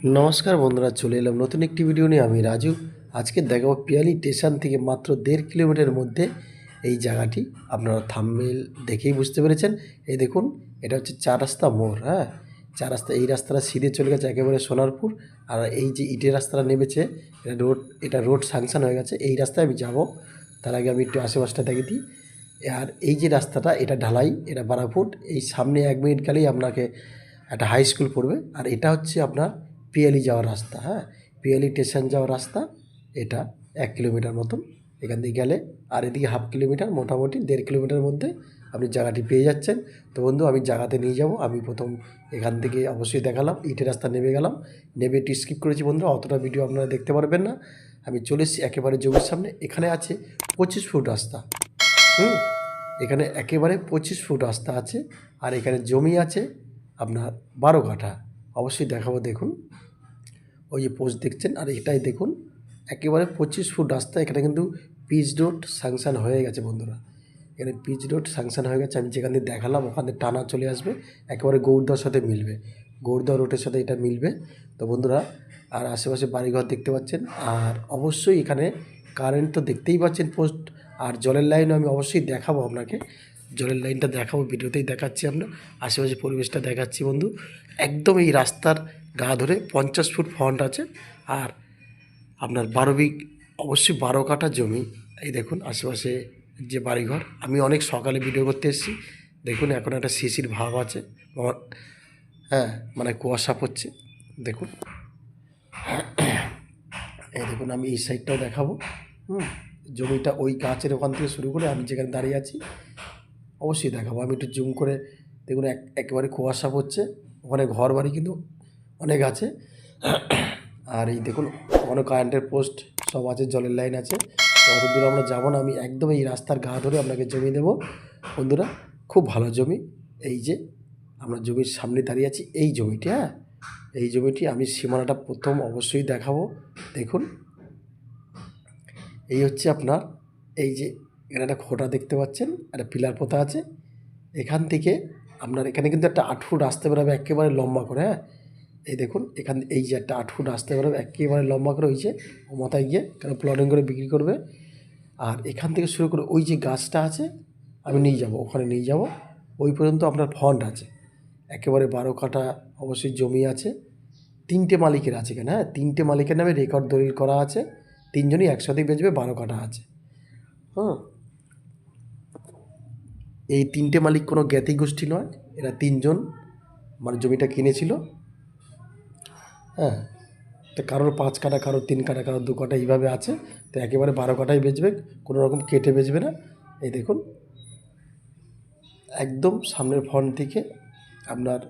নমস্কার বন্ধুরা, চলে এলাম নতুন একটি ভিডিও নিয়ে। আমি রাজু। আজকে দেখাবো পিয়ালি স্টেশন থেকে মাত্র দেড় কিলোমিটার মধ্যে এই জায়গাটি। আপনারা থামমেল দেখেই বুঝতে পেরেছেন। এই দেখুন, এটা হচ্ছে চার রাস্তা মোড় হ্যাঁ? চার রাস্তা, এই রাস্তাটা সিধে চলে গেছে একেবারে সোনারপুর। আর এই যে ইটের রাস্তাটা নেমেছে, এটা রোড এটা রোড স্যাংশন হয়ে গেছে। এই রাস্তায় আমি যাব, তার আগে আমি একটু আশেপাশটা দেখে দিই। আর এই যে রাস্তাটা, এটা ঢালাই, এটা বারো ফুট এই সামনে এক মিনিট গেলেই আপনাকে একটা হাই স্কুল পড়বে। আর এটা হচ্ছে আপনার পিয়ালি যাওয়ার রাস্তা হ্যাঁ? পিয়ালি স্টেশন যাওয়ার রাস্তা, এটা এক কিলোমিটার মতন। এখান থেকে গেলে আর এদিকে হাফ কিলোমিটার, মোটামুটি দেড় কিলোমিটার মধ্যে আপনি জায়গাটি পেয়ে যাচ্ছেন। তো বন্ধু, আমি জায়গাতে নিয়ে যাব। আমি প্রথম এখান থেকে অবশ্যই দেখালাম ইটের রাস্তা নেমে গেলাম। নেমে একটু স্কিপ করেছি বন্ধুরা অতটা ভিডিও আপনারা দেখতে পারবেন না। আমি চলে এসেছি একেবারে জমির সামনে, এখানে আছে পঁচিশ ফুট রাস্তা। হুম? এখানে একেবারে পঁচিশ ফুট রাস্তা আছে, আর এখানে জমি আছে আপনার বারো কাঠা। অবশ্যই দেখাবো, দেখুন। ওই যে পোস্ট দেখছেন, আর এটাই দেখুন, একেবারে পঁচিশ ফুট রাস্তা, এখানে কিন্তু পিচ রোড স্যাংশন হয়ে গেছে বন্ধুরা। এখানে পিচ রোড স্যাংশন হয়ে গেছে, আমি যেখান দিয়ে দেখালাম, ওখান টানা চলে আসবে, একেবারে গৌরদার সাথে মিলবে। গৌরদা রোডের সাথে এটা মিলবে। তো বন্ধুরা, আর আশেপাশে বাড়িঘর দেখতে পাচ্ছেন, আর অবশ্যই এখানে কারেন্ট তো দেখতেই পাচ্ছেন পোস্ট, আর জলের লাইনও আমি অবশ্যই দেখাবো আপনাকে। জলের লাইনটা দেখাবো, ভিডিওতেই দেখাচ্ছি আপনার আশেপাশে পরিবেশটা দেখাচ্ছি বন্ধু। একদম এই রাস্তার গা ধরে পঞ্চাশ ফুট ফ্রন্ট আছে। আর আপনার বারো বিঘ, অবশ্যই বারো কাঠা জমি। এই দেখুন আশেপাশে যে বাড়িঘর। আমি অনেক সকালে ভিডিও করতে এসেছি। দেখুন এখন একটা শিশির ভাব আছে। আমার- হ্যাঁ মানে কুয়াশা পড়ছে। দেখুন। এই দেখুন আমি এই সাইডটাও দেখাবো। হুম, জমিটা ওই গাছের ওখান থেকে শুরু করে আমি যেখানে দাঁড়িয়ে আছি অবশ্যই দেখাবো। আমি একটু জুম করে দেখুন, এক, একেবারে কুয়াশা পড়ছে। ওখানে ঘর বাড়ি কিন্তু অনেক আছে। আর এই দেখুন, ওখানে কারেন্টের পোস্ট সব আছে, জলের লাইন আছে। অত দূর আমরা যাব না, আমি একদম এই রাস্তার গা ধরে আপনাকে জমি দেবো। বন্ধুরা, খুব ভালো জমি। এই যে আমরা জমির সামনে দাঁড়িয়ে আছি, এই জমিটি হ্যাঁ? এই জমিটি আমি সীমানাটা প্রথম অবশ্যই দেখাবো। দেখুন, এই হচ্ছে আপনার, এই যে এখানে একটা খোটা দেখতে পাচ্ছেন, একটা পিলার পোতা আছে। এখান থেকে আপনার এখানে কিন্তু একটা আট ফুট আসতে বেরোবে একেবারে লম্বা করে হ্যাঁ? এই দেখুন, এখান, এই যে একটা আট ফুট আসতে বেরোবে একেবারে লম্বা করে হয়েছে ও মাথায় গিয়ে কেন প্লটিং করে বিক্রি করবে। আর এখান থেকে শুরু করে ওই যে গাছটা আছে, আমি নিয়ে যাব, ওখানে নিয়ে যাব, ওই পর্যন্ত আপনার ফন্ড আছে। একেবারে বারো কাঠা অবশ্যই জমি আছে, তিনটে মালিকের আছে এখানে হ্যাঁ? তিনটে মালিকের নামে রেকর্ড দলিল করা আছে, তিনজনই একসাথেই বেচবে, বারো কাঠা আছে। হ্যাঁ এই তিনটে মালিক কোনো জ্ঞাতি গোষ্ঠী নয়, এরা তিনজন মানে জমিটা কিনেছিল। হ্যাঁ তো কারোর পাঁচ কাটা কারোর তিন কাটা কারোর দু কাটা এইভাবে আছে, তো একেবারে বারো কাটাই বেচবে, কোনো রকম কেটে বেচবে না। এই দেখুন, একদম সামনের ফ্রন্ট থেকে আপনার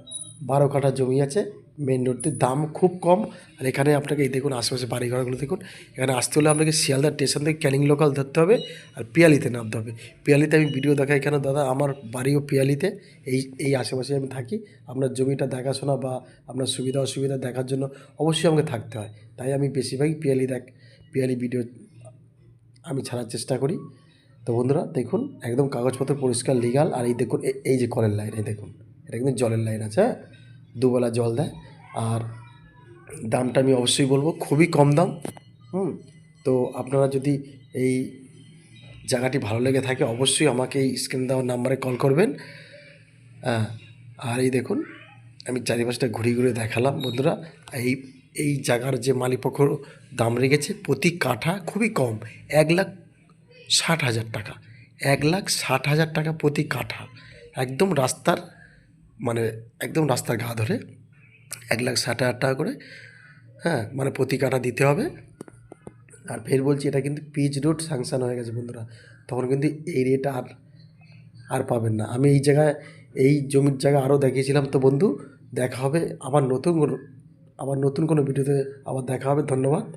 বারো কাটা জমি আছে মেন রোডটির দাম খুব কম। আর এখানে আপনাকে এই দেখুন আশেপাশে বাড়িঘরগুলো দেখুন। এখানে আসতে হলে আপনাকে শিয়ালদা স্টেশন থেকে ক্যানিং লোকাল ধরতে হবে আর পিয়ালিতে নামতে হবে। পিয়ালিতে আমি ভিডিও দেখাই কেন দাদা? আমার বাড়িও পিয়ালিতে। এই এই আশেপাশে আমি থাকি। আপনার জমিটা দেখাশোনা বা আপনার সুবিধা অসুবিধা দেখার জন্য অবশ্যই আমাকে থাকতে হয়। তাই আমি বেশিরভাগই পিয়ালি দেখ, পিয়ালি ভিডিও আমি ছাড়ার চেষ্টা করি। তো বন্ধুরা, দেখুন, একদম কাগজপত্র পরিষ্কার লিগাল আর এই দেখুন এই যে কলের লাইন এই দেখুন। এটা কিন্তু জলের লাইন আছে হ্যাঁ? দুবেলা জল দেয়। আর দামটা আমি অবশ্যই বলব, খুবই কম দাম, হুম। তো আপনারা যদি এই জায়গাটি ভালো লেগে থাকে, অবশ্যই আমাকে এই স্ক্রিন দেওয়ার নাম্বারে কল করবেন। হ্যাঁ আর এই দেখুন, আমি চারিপাশটা ঘুরে ঘুরে দেখালাম, বন্ধুরা। এই এই জায়গার যে মালিকপক্ষ দাম রেখেছে প্রতি কাঠা খুবই কম, এক লাখ ষাট হাজার টাকা, এক লাখ ষাট হাজার টাকা প্রতি কাঠা। একদম রাস্তার মানে একদম রাস্তার গা ধরে এক লাখ ষাট হাজার টাকা করে হ্যাঁ মানে প্রতি কাঠা দিতে হবে। আর ফের বলছি, এটা কিন্তু পিচ রোড স্যাংশন হয়ে গেছে বন্ধুরা। তখন কিন্তু এই রেট আর আর পাবেন না। আমি এই জায়গায়, এই জমির জায়গা আরও দেখিয়েছিলাম তো বন্ধু, দেখা হবে। আবার নতুন আবার নতুন কোনো ভিডিওতে আবার দেখা হবে। ধন্যবাদ।